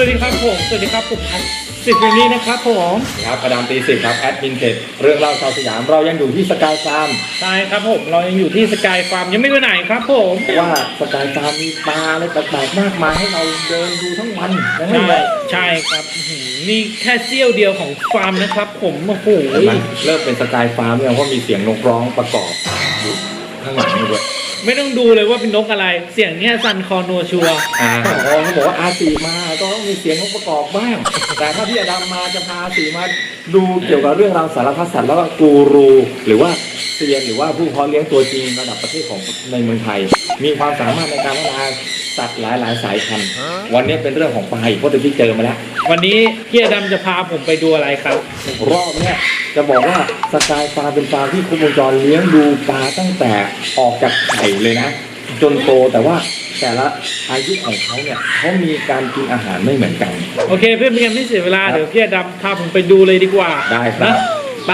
สวัสดีครับผมสวัสดีครับผมพัดสิบวันนี้นะครับผมครับอดัมตีสิบครับแอดมินเพจเรื่องเล่าชาวสยามเรายังอยู่ที่สกายฟาร์มใช่ครับผมเรายังอยู่ที่สกายฟาร์มยังไม่ไปไหนครับผมว่าสกายฟาร์มมีปลาอะไรแปลกๆมากมายให้เราเดินดูทั้งวันนะคใช่รับใช่ครับอื้อหือนี่แค่เสี้ยวเดียวของฟาร์มนะครับผมโอ้โหเห็นไหมเริ่มเป็นสกายฟาร์มเนี่ยเพราะมีเสียงนกร้องประกอบอยู่ข้างหลังนี่ด้วย ไม่ต้องดูเลยว่าเป็นนกอะไร เสียงเนี้ยซันคอนัวชัวร์อ่าอ๋อเขาบอกว่าอาสีมาก็ต้องมีเสียงนกประกอบบ้าง แต่ถ้าพี่อดัมมาจะพาอาสีมาดูเกี่ยวกับเรื่องราวสารพัดสัตว์แล้วก็กูรู หรือว่าเซียนหรือว่าผู้เพาะเลี้ยงตัวจริงระดับประเทศของในเมืองไทย มีความสามารถในการพัฒนา สัตว์หลายๆสายพันธุ์วันนี้เป็นเรื่องของปลาอีกเพราะตะกี้เจอมาแล้ววันนี้พี่อดำจะพาผมไปดูอะไรครับ รอบเนี้ยจะบอกว่าสกายฟาร์มเป็นฟาร์มที่ครบวงจรเลี้ยงดูปลาตั้งแต่ออกจากไข่เลยนะ จนโตแต่ว่าแต่ละอายุของเขาเนี่ยเขามีการกินอาหารไม่เหมือนกัน โอเคเพื่อเป็นการไม่เสียเวลาครับเดี๋ยวพี่อดำพาผมไปดูเลยดีกว่าได้ครับนะไป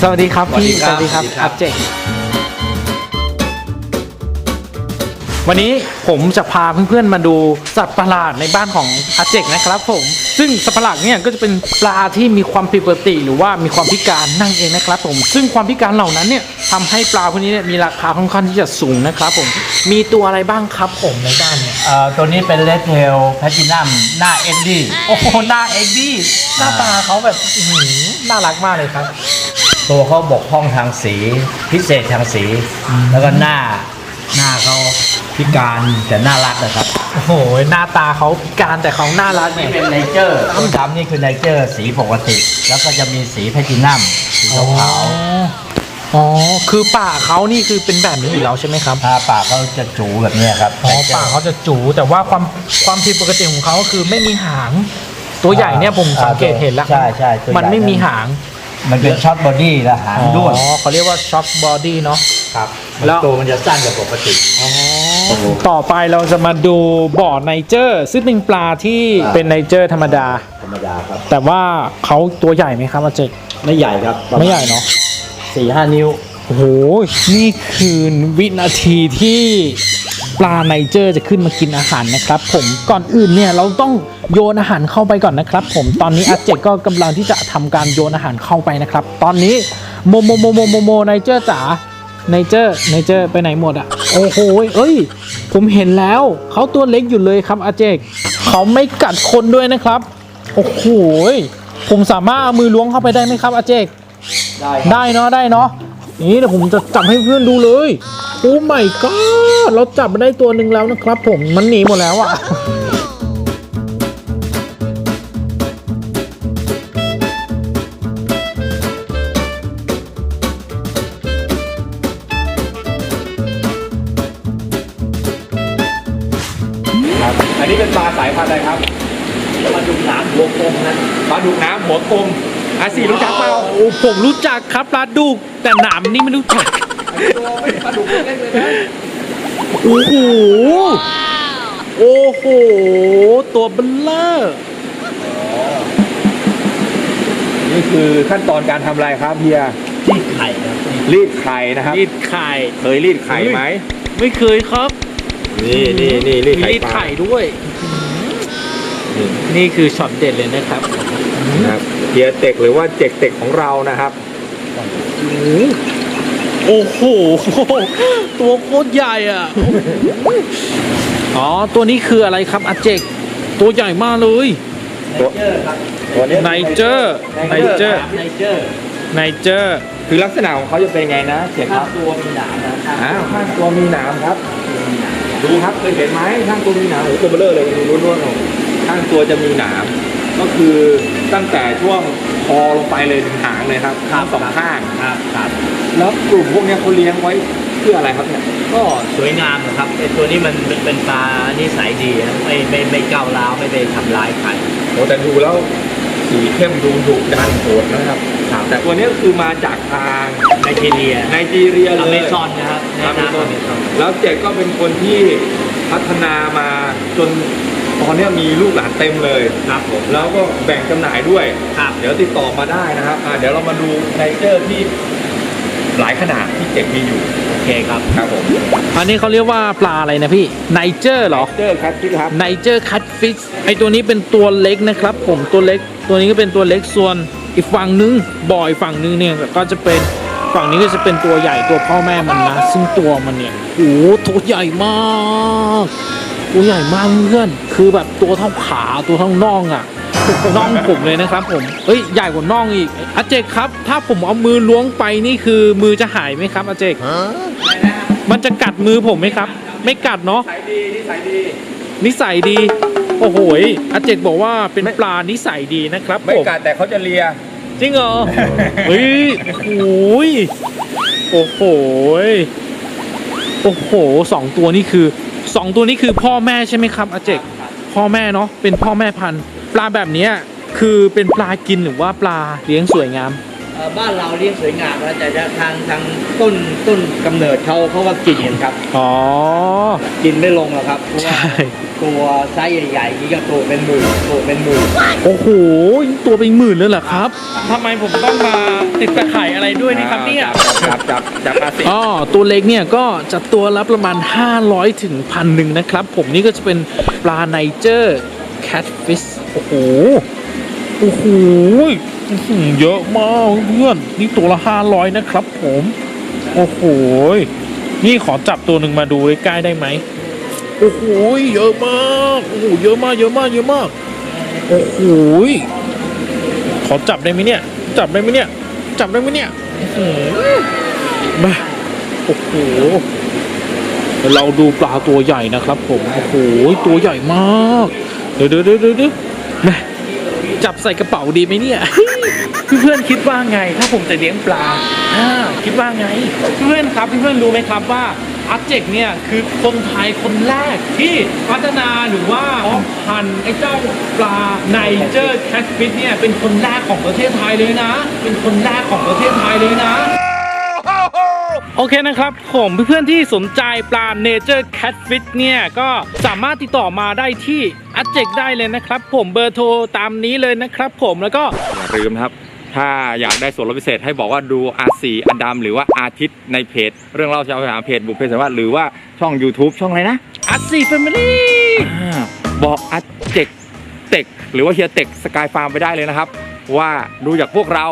สวัสดีครับสวัสดีพี่ครับสวัสดีครับสวัสดีครับ อัพเจกวันนี้ผมจะพาเพื่อนๆมาดูสัตว์ประหลาดในบ้านของอาเจกนะครับผม ซึ่งสัตว์ประหลาดเนี่ยก็จะเป็นปลาที่มีความผิดปกติหรือว่ามีความพิการนั่งเองนะครับผม ซึ่งความพิการเหล่านั้นเนี่ยทำให้ปลาพวกนี้เนี่ยมีราคาค่อนข้างที่จะสูงนะครับผม มีตัวอะไรบ้างครับผมในบ้านเนี่ย เอ่อตัวนี้เป็นเลดเทลแพทินัมหน้าเอ็ดดี้โอ้โหหน้าเอ็กดี้หน้าตาเขาแบบอื้อหือน่ารักมากเลยครับ ตัวเขาบกพร่องทางสี พิเศษทางสี แล้วก็หน้าหน้าเขาพิการแต่น่ารักนะครับโอ้โหหน้าตาเขาพิการแต่เขาน่ารักนี่เนี่ยเป็นไนเจอร์ต้นดำนี่คือไนเจอร์สีปกติ แล้วก็จะมีสีแพทินัมสีขาวอ๋อคือป่ากเขานี่คือเป็นแบบนี้อยู่แล้วใช่ไหมครับๆทาปากเขาจะจูแบบเนี้ยครับอ๋อป่ากเขาจะจูแต่ว่าความความผิดปกติของเขาก็คือไม่มีหาง ตัวใหญ่เนี่ยผมสังเกตเห็นแล้วใช่ใช่ตัวใหญ่มันไม่มีหาง มันเป็นช็อตบอดี้และหางด้วนอ๋อเขาเรียกว่าช็อคบอดี้เนาะ ครับแล้วตัวมันจะสั้นกว่าปกติ ต่อไปเราจะมาดูบ่อไนเจอร์ ซึ่งเป็นปลาที่เป็นไนเจอร์ธรรมดา ธรรมดาครับ แต่ว่าเขาตัวใหญ่ไหมครับอาเจกไม่ใหญ่ครับไม่ใหญ่เนาะสี่ห้านิ้ว โอ้โหนี่คือวินาทีที่ ปลาไนเจอร์จะขึ้นมากินอาหารนะครับ ผมก่อนอื่นเนี่ยเราต้องโยนอาหารเข้าไปก่อนนะครับ ผมตอนนี้อาเจกก็กำลังที่จะทำการโยนอาหารเข้าไปนะครับ ตอนนี้โมโมโมโมโมโมไนเจอร์จ๋าไนเจอร์ไนเจอร์ไปไหนหมดอะโอ้โหเอ้ย ผมเห็นแล้วเขาตัวเล็กอยู่เลยครับอาเจกเขาไม่กัดคนด้วยนะครับ โอ้โหผมสามารถเอามือล้วงเข้าไปได้ไหมครับอาเจกได้ได้เนาะได้เนาะนี่เดี๋ยวผมจะจับให้เพื่อนดูเลย โอ้ไม่ก็ เราจับมาได้ตัวหนึ่งแล้วนะครับ ผมมันหนีหมดแล้วอะครับอันนี้เป็นปลาสายพันธุ์อะไรครับปลาดุกน้ำหัวกลมนะปลาดุกน้ำหัวกลมอาสีรู้จักเปล่าโอ้ผมรู้จักครับปลาดุกแต่หนามนี่ไม่รู้จัก ตัวไม่ปลาดุกเล็กเลยนะ อ้โห โอ้โห ตัวเบลเลอร์นี่คือขั้นตอนการทำอะไรครับเฮียที่ไข่ครับรีดไข่นะครับ รีดไข่ เคยรีดไข่ไหม ไม่เคยครับ นี่นี่นี่รีดไข่รีดปลาไข่ด้วย นี่นี่คือช็อตเด็ดเลยนะครับ นะครับเฮียเต็กหรือว่าเจกเต็กของเรานะครับ โอ้โห ตัวโคตรใหญ่อะ อ๋อ ตัวนี้คืออะไรครับอาเจก ตัวใหญ่มากเลยตัวเจอร์ครับตัวนี้ไนเจอร์ไนเจอร์ไนเจอร์ไนเจอร์ คือลักษณะของเขาจะเป็นไงนะเขียนคข้ารังบตัวมีหนามนะอ้าวข้างตัวมีหนามครับ ดูครับเคยเห็นไหมข้างตัวมีหนามโอ้โหตัวเบลเลอร์เลยดูล้วนๆเลยข้างตัวจะมีหนาม ก็คือตั้งแต่ช่วงคอลงไปเลยถึงหางเลยครับทั้งสองข้างครับครับ แล้วกลุ่มพวกเนี้ยเขาเลี้ยงไว้เพื่ออะไรครับเนี่ย ก็สวยงามนะครับไอตัวนี้มันมันเป็นปลานิสัยดีนะไม่ไม่ไม่ก้าวร้าวไม่ไปทำร้ายใครโอ้แต่ดูแล้วสีเข้มดูดุดันโหดนะครับแต่ตัวเนี้ยคือมาจากทางไนจีเรียไนจีเรียเลยอเมซอนนะครับในอเมน้ำซออนเมซอน แล้วเจกก็เป็นคนที่พัฒนามาจนตอนเนี้ยมีลูกหลานเต็มเลย ครับผม แล้วก็แบ่งจำหน่ายด้วย ครับ เดี๋ยวติดต่อมาได้นะครับอ่าเดี๋ยวเรามาดูไนเจอร์ที่ หลายขนาดที่เจ็กมีอยู่โอเคครับครับผมอันนี้เขาเรียกว่าปลาอะไรนะพี่ไนเจอร์เหรอเจอร์ครับพี่ครับไนเจอร์คัตฟิชไอตัวนี้เป็นตัวเล็กนะครับ ผมตัวเล็กตัวนี้ก็เป็นตัวเล็กส่วนอีกฝั่งนึงบ่อยฝั่งนึงเนี่ยก็จะเป็นฝั่งนี้ก็จะเป็นตัวใหญ่ตัวพ่อแม่มันนะซึ่งตัวมันเนี่ยโอ้โหตัวใหญ่มากตัวใหญ่มากเพื่อนคือแบบตัวเท่าขาตัวเท่าน่องอะ น่องผมเลยนะครับผมเฮ้ยใหญ่กว่าน่องอีกอาเจกครับ ถ้าผมเอามือล้วงไปนี่คือมือจะหายไหมครับอาเจกมันจะกัดมือผมไหมครับ ไม่กัดเนาะสายดีนิสัยดีนิสัยดี โอ้โหยอาเจกบอกว่าเป็นปลานิสัยดีนะครับไม่ผมกัดแต่เขาจะเลีย จริงเหรอเฮ้ยโอ้โหยโอ้โหยโอ้โหสองตัวนี่คือสองตัวนี้คือพ่อแม่ใช่ไหมครับอาเจกพ่อแม่เนาะเป็นพ่อแม่พันธุ์ ปลาแบบเนี้ยคือเป็นปลากินหรือว่าปลาเลี้ยงสวยงามเอ่อบ้านเราเลี้ยงสวยงามนะแต่จะทางทางต้นต้นกำเนิดเขาเขาก็กินกันครับ อ๋อ กินไม่ลงหรอกครับเพราะว่าใช่ตัวไซส์ใหญ่ๆนี่ก็ตัวเป็นหมื่นตัวเป็นหมื่นโอ้โหตัวเป็นหมื่นเลยเหรอครับทำไมผมต้องมาติดตะข่ายอะไรด้วยนี่ครับเนี่ยจับจับจับอาสิอ๋อตัวเล็กเนี่ยก็จะตัวละประมาณ 500ถึงพันหนึ่งนะครับ ผมนี่ก็จะเป็นปลาไนเจอร์ แคทฟิชโอ้โห โอ้โหเยอะมากเพื่อน นี่ตัวละ500นะครับผม โอ้โห นี่ขอจับตัวหนึ่งมาดูใกล้ได้ไหม โอ้โห เยอะมาก โอ้โห เยอะมาก เยอะมาก เยอะมาก โอ้โห ขอจับได้ไหมเนี่ย จับได้ไหมเนี่ย จับได้ไหมเนี่ยมาโอ้โห เราดูปลาตัวใหญ่นะครับผม โอ้โห ตัวใหญ่มาก ดี๋ยวเดี๋ยวเดี๋ยวเดี๋ยวแม่จับใส่กระเป๋าดีไหมเนี่ย เพื่อนๆคิดว่าไง ถ้าผมจะเลี้ยงปลาอ่าคิดว่าไง เพื่อนครับเพื่อนๆรู้ไหมครับว่าอาเจกเนี่ยคือคนไทยคนแรกที่พัฒนาหรือว่าพันไอ้เจ้าปลาไนเจอร์แคทฟิชเนี่ยเป็นคนแรกของประเทศไทยเลยนะ เป็นคนแรกของประเทศไทยเลยนะ โอเคนะครับผมเพื่อนๆที่สนใจปลาเนเจอร์แคทฟิชเนี่ย ก็สามารถติดต่อมาได้ที่อาเจกได้เลยนะครับ ผมเบอร์โทรตามนี้เลยนะครับผมแล้วก็อย่าลืมนะครับ ถ้าอยากได้ส่วนลดพิเศษให้บอกว่าดูอาซีอดัมหรือว่าอาทิตย์ในเพจ เรื่องเล่าชาวสยามเพจบุพเพสันวาสหรือว่าช่อง YouTube ช่องอะไรนะอัสซี่แฟมิลี่อ่าบอกอาเจกเต็กหรือว่าเฮียเต็กสกายฟาร์มไปได้เลยนะครับ ว่าดูจากพวกเรา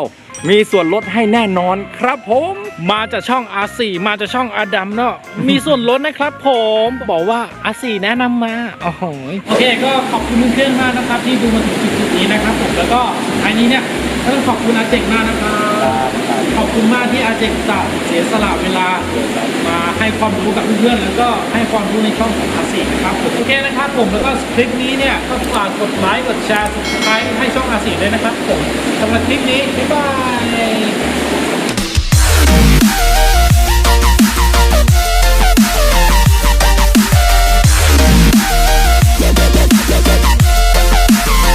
มีส่วนลดให้แน่นอนครับผม มาจากช่องอาสี่มาจากช่องอาดัมเนาะมีส่วนลดนะครับผมบอกว่าอาสี่แนะนำมาโอ้โหโอเคก็ขอบคุณเพื่อนๆมากนะครับ ที่ดูมาถึงจุดนี้นะครับผมแล้วก็อันนี้เนี่ยก็ต้องขอบคุณอาเจกมากนะครับ ขอบคุณมากที่อาเจกตะเสียสละเวลามาให้ความรู้กับเพื่อนๆแล้วก็ให้ความรู้ในช่องของอาซีนะครับผมโอเคนะครับผมแล้วก็คลิปนี้เนี่ยก็ฝากกดไลค์กดแชร์สมัครให้ช่องอาซีด้วยนะครับผมสำหรับคลิปนี้บ๊ายบาย